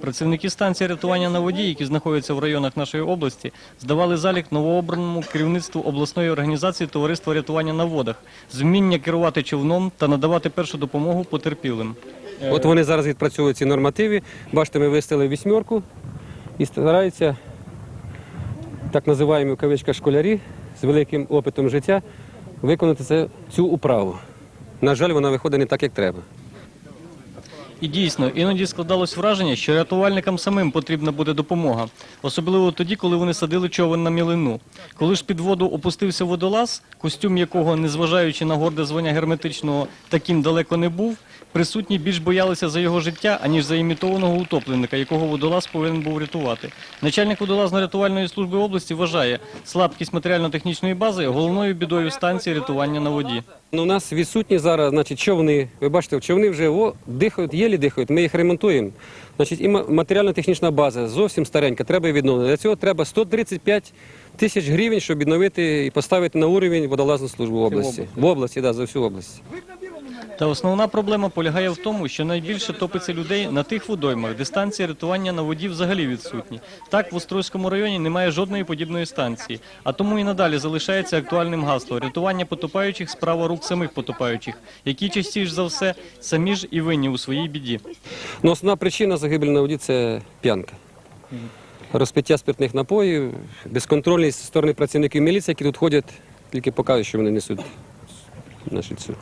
Працівники станції рятування на воді, які знаходяться в районах нашої області, здавали залік новообраному керівництву обласної організації Товариства рятування на водах з вміння керувати човном та надавати першу допомогу потерпілим. От вони зараз відпрацьовують ці нормативи. Бачите, ми виставили вісьмерку і стараються так називаємо в кавичках школярі з великим опитом життя виконати цю управу. На жаль, вона виходить не так, як треба. І дійсно, іноді складалось враження, що рятувальникам самим потрібна буде допомога, особливо тоді, коли вони садили човен на мілину. Коли ж під воду опустився водолаз, костюм якого, незважаючи на горде звання герметичного, таким далеко не був, присутні більш боялися за його життя, аніж за імітованого утопленника, якого водолаз повинен був рятувати. Начальник водолазно-рятувальної служби області вважає, слабкість матеріально-технічної бази головною бідою станції рятування на воді. Ну, у нас відсутні зараз значить, човни. Ви бачите, човни вже о, дихають, єлі дихають, ми їх ремонтуємо. Значить, і матеріально-технічна база зовсім старенька, треба її відновити. Для цього треба 135 тисяч гривень, щоб відновити і поставити на уровень водолазну службу в області. В області, да, за всю область. Та основна проблема полягає в тому, що найбільше топиться людей на тих водоймах, де станції рятування на воді взагалі відсутні. Так в Острозькому районі немає жодної подібної станції, а тому і надалі залишається актуальним гасло рятування потопаючих справа рук самих потопаючих, які частіше за все самі ж і винні у своїй біді. Ну, основна причина загибелі на воді це п'янка. Розпиття спиртних напоїв, безконтрольність сторони працівників міліції, які тут ходять, тільки показують, що вони несуть нашу цю